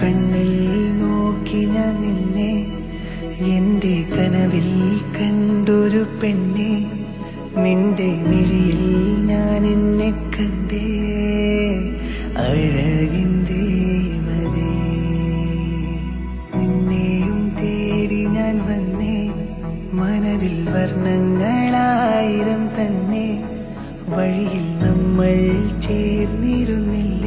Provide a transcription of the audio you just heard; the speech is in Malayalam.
കണ്ണിൽ നോക്കി ഞാൻ നിന്നെ കണ്ടൊരു പെണ്ണെ നിന്റെ മിഴിയിൽ ഞാൻ എന്നെ കണ്ടേ. ഞാൻ വന്നേ. മനതിൽ വർണങ്ങളായിരം തന്നെ. വഴിയിൽ നമ്മൾ ചേർന്നിരുന്നില്ല.